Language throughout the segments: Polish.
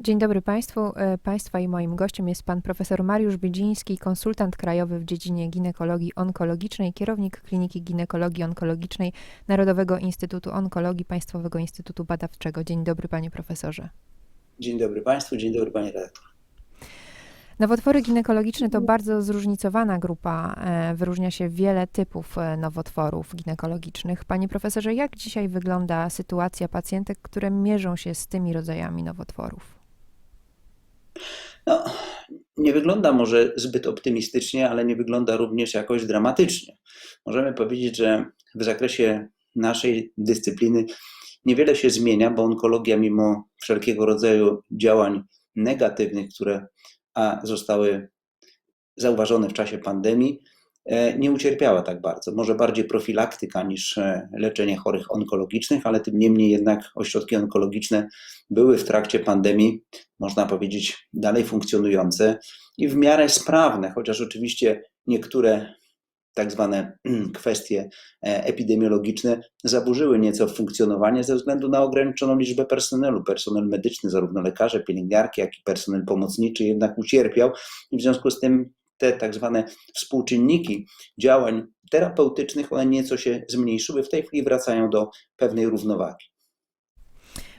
Dzień dobry Państwu. E, Państwa i moim gościem jest pan profesor Mariusz Biedziński, konsultant krajowy w dziedzinie ginekologii onkologicznej, kierownik Kliniki Ginekologii Onkologicznej Narodowego Instytutu Onkologii Państwowego Instytutu Badawczego. Dzień dobry panie profesorze. Dzień dobry Państwu, dzień dobry Panie redaktor. Nowotwory ginekologiczne to bardzo zróżnicowana grupa. e, Wyróżnia się wiele typów e, nowotworów ginekologicznych. Panie profesorze, jak dzisiaj wygląda sytuacja pacjentek, które mierzą się z tymi rodzajami nowotworów? No, nie wygląda może zbyt optymistycznie, ale nie wygląda również jakoś dramatycznie. Możemy powiedzieć, że w zakresie naszej dyscypliny niewiele się zmienia, bo onkologia, mimo wszelkiego rodzaju działań negatywnych, które zostały zauważone w czasie pandemii, nie ucierpiała tak bardzo. Może bardziej profilaktyka niż e, leczenie chorych onkologicznych, ale tym niemniej jednak ośrodki onkologiczne były w trakcie pandemii, można powiedzieć, dalej funkcjonujące i w miarę sprawne, chociaż oczywiście niektóre tak zwane kwestie e, epidemiologiczne zaburzyły nieco funkcjonowanie ze względu na ograniczoną liczbę personelu. Personel medyczny, zarówno lekarze, pielęgniarki, jak i personel pomocniczy jednak ucierpiał i w związku z tym te tak zwane współczynniki działań terapeutycznych, one nieco się zmniejszyły, w tej chwili wracają do pewnej równowagi.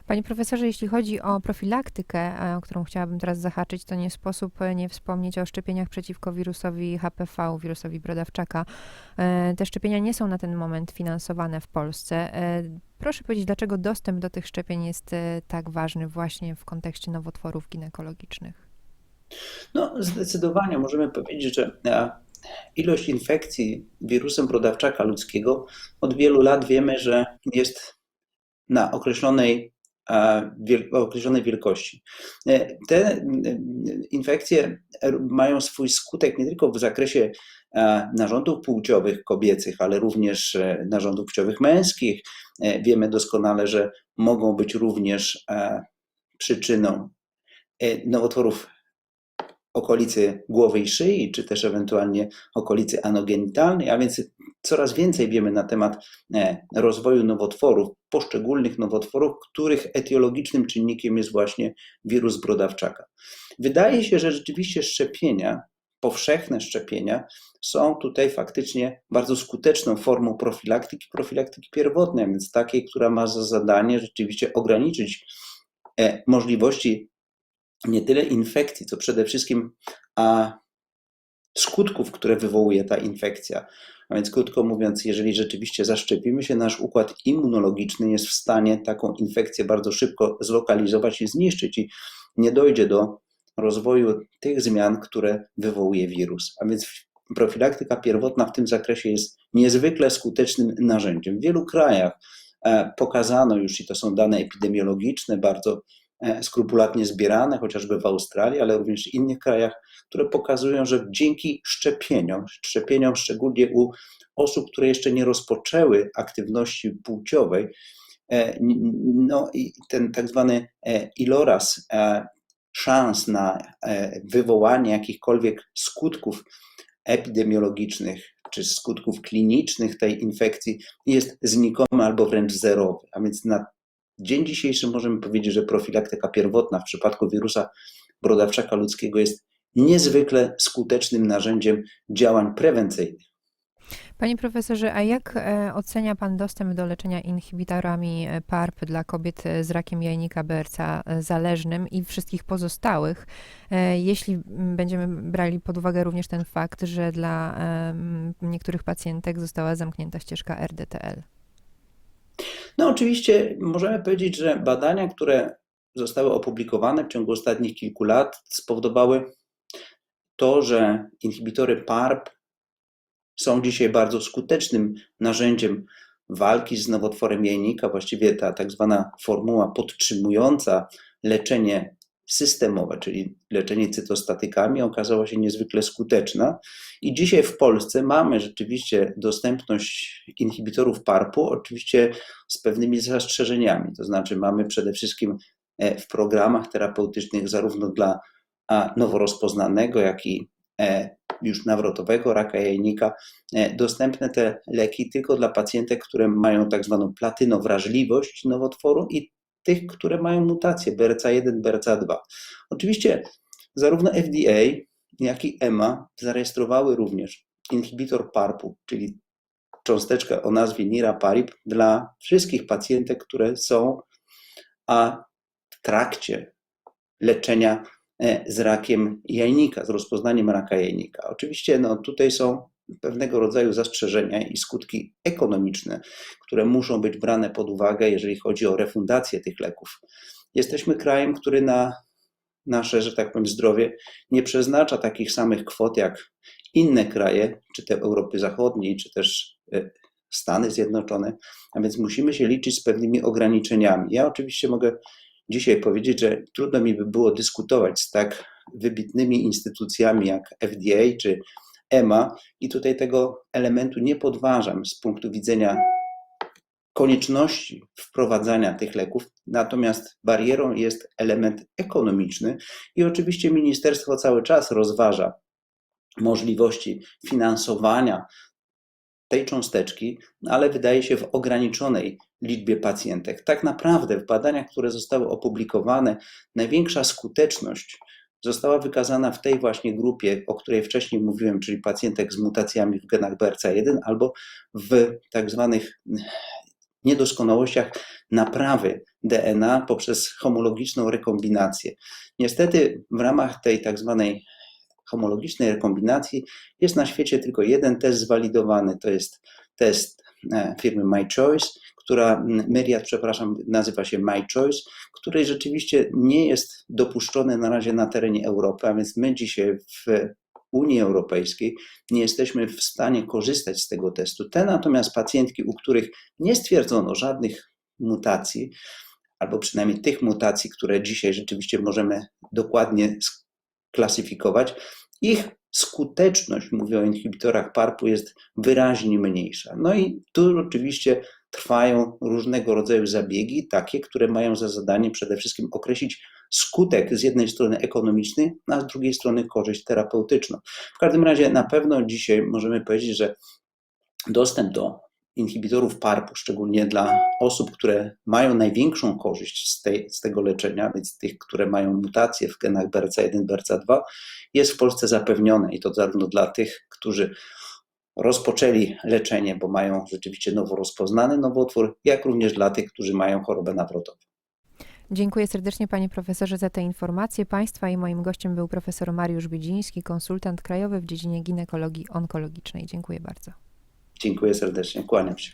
Panie profesorze, jeśli chodzi o profilaktykę, e, o którą chciałabym teraz zahaczyć, to nie sposób e, nie wspomnieć o szczepieniach przeciwko wirusowi HPV, wirusowi brodawczaka. E, Te szczepienia nie są na ten moment finansowane w Polsce. E, Proszę powiedzieć, dlaczego dostęp do tych szczepień jest e, tak ważny właśnie w kontekście nowotworów ginekologicznych? No, zdecydowanie możemy powiedzieć, że e, ilość infekcji wirusem brodawczaka ludzkiego od wielu lat wiemy, że jest na określonej, e, określonej wielkości. E, Te infekcje mają swój skutek nie tylko w zakresie narządów płciowych kobiecych, ale również narządów płciowych męskich. Wiemy doskonale, że mogą być również przyczyną nowotworów okolicy głowy i szyi, czy też ewentualnie okolicy anogenitalnej, a więc coraz więcej wiemy na temat e, rozwoju nowotworów, poszczególnych nowotworów, których etiologicznym czynnikiem jest właśnie wirus brodawczaka. Wydaje się, że rzeczywiście szczepienia, powszechne szczepienia są tutaj faktycznie bardzo skuteczną formą profilaktyki, profilaktyki pierwotnej, więc takiej, która ma za zadanie rzeczywiście ograniczyć e, możliwości nie tyle infekcji, co przede wszystkim a, skutków, które wywołuje ta infekcja. A więc krótko mówiąc, jeżeli rzeczywiście zaszczepimy się, nasz układ immunologiczny jest w stanie taką infekcję bardzo szybko zlokalizować i zniszczyć i nie dojdzie do rozwoju tych zmian, które wywołuje wirus. A więc profilaktyka pierwotna w tym zakresie jest niezwykle skutecznym narzędziem. W wielu krajach e, pokazano już, i to są dane epidemiologiczne, bardzo skrupulatnie zbierane, chociażby w Australii, ale również w innych krajach, które pokazują, że dzięki szczepieniom, szczepieniom szczególnie u osób, które jeszcze nie rozpoczęły aktywności płciowej, e, no i ten tak zwany e, iloraz e, szans na e, wywołanie jakichkolwiek skutków epidemiologicznych czy skutków klinicznych tej infekcji jest znikomy albo wręcz zerowy. A więc na dzień dzisiejszy możemy powiedzieć, że profilaktyka pierwotna w przypadku wirusa brodawczaka ludzkiego jest niezwykle skutecznym narzędziem działań prewencyjnych. Panie profesorze, a jak e, ocenia Pan dostęp do leczenia inhibitorami e, PARP dla kobiet e, z rakiem jajnika BRCA zależnym i wszystkich pozostałych, jeśli m, będziemy brali pod uwagę również ten fakt, że dla niektórych pacjentek została zamknięta ścieżka RDTL? No, oczywiście możemy powiedzieć, że badania, które zostały opublikowane w ciągu ostatnich kilku lat, spowodowały to, że inhibitory PARP są dzisiaj bardzo skutecznym narzędziem walki z nowotworem jajnika. Właściwie ta tak zwana formuła podtrzymująca leczenie systemowe, czyli leczenie cytostatykami, okazała się niezwykle skuteczna. I dzisiaj w Polsce mamy rzeczywiście dostępność inhibitorów PARP-u, oczywiście z pewnymi zastrzeżeniami. To znaczy, mamy przede wszystkim e, w programach terapeutycznych, zarówno dla a, nowo rozpoznanego, jak i e, już nawrotowego raka jajnika, e, dostępne te leki tylko dla pacjentek, które mają tak zwaną platynowrażliwość nowotworu i tych, które mają mutacje BRCA1, BRCA2. Oczywiście zarówno FDA, jak i EMA zarejestrowały również inhibitor PARP-u, czyli cząsteczkę o nazwie niraparib dla wszystkich pacjentek, które są a w trakcie leczenia e, z rakiem jajnika, z rozpoznaniem raka jajnika. Oczywiście no, tutaj są pewnego rodzaju zastrzeżenia i skutki ekonomiczne, które muszą być brane pod uwagę, jeżeli chodzi o refundację tych leków. Jesteśmy krajem, który na nasze, że tak powiem, zdrowie nie przeznacza takich samych kwot jak inne kraje, czy te Europy Zachodniej, czy też e, Stany Zjednoczone, a więc musimy się liczyć z pewnymi ograniczeniami. Ja oczywiście mogę dzisiaj powiedzieć, że trudno mi by było dyskutować z tak wybitnymi instytucjami jak FDA czy EMA i tutaj tego elementu nie podważam z punktu widzenia konieczności wprowadzania tych leków, natomiast barierą jest element ekonomiczny i oczywiście ministerstwo cały czas rozważa możliwości finansowania tej cząsteczki, ale wydaje się w ograniczonej liczbie pacjentek. Tak naprawdę w badaniach, które zostały opublikowane, największa skuteczność została wykazana w tej właśnie grupie, o której wcześniej mówiłem, czyli pacjentek z mutacjami w genach BRCA1 albo w tak zwanych niedoskonałościach naprawy DNA poprzez homologiczną rekombinację. Niestety w ramach tej tak zwanej homologicznej rekombinacji jest na świecie tylko jeden test zwalidowany, to jest test e, firmy MyChoice, która, Myriad, przepraszam, nazywa się MyChoice, której rzeczywiście nie jest dopuszczony na razie na terenie Europy, a więc my dzisiaj w Unii Europejskiej nie jesteśmy w stanie korzystać z tego testu. Te natomiast pacjentki, u których nie stwierdzono żadnych mutacji, albo przynajmniej tych mutacji, które dzisiaj rzeczywiście możemy dokładnie klasyfikować, ich skuteczność, mówię o inhibitorach PARP-u, jest wyraźnie mniejsza. No i tu oczywiście trwają różnego rodzaju zabiegi, takie, które mają za zadanie przede wszystkim określić skutek z jednej strony ekonomiczny, a z drugiej strony korzyść terapeutyczną. W każdym razie na pewno dzisiaj możemy powiedzieć, że dostęp do inhibitorów PARP-u, szczególnie dla osób, które mają największą korzyść z, tej, z tego leczenia, więc tych, które mają mutacje w genach BRCA1, BRCA2, jest w Polsce zapewnione i to zarówno dla tych, którzy rozpoczęli leczenie, bo mają rzeczywiście nowo rozpoznany nowotwór, jak również dla tych, którzy mają chorobę nawrotową. Dziękuję serdecznie panie profesorze za te informacje. Państwa i moim gościem był profesor Mariusz Biedziński, konsultant krajowy w dziedzinie ginekologii onkologicznej. Dziękuję bardzo. Dziękuję serdecznie, kłaniam się.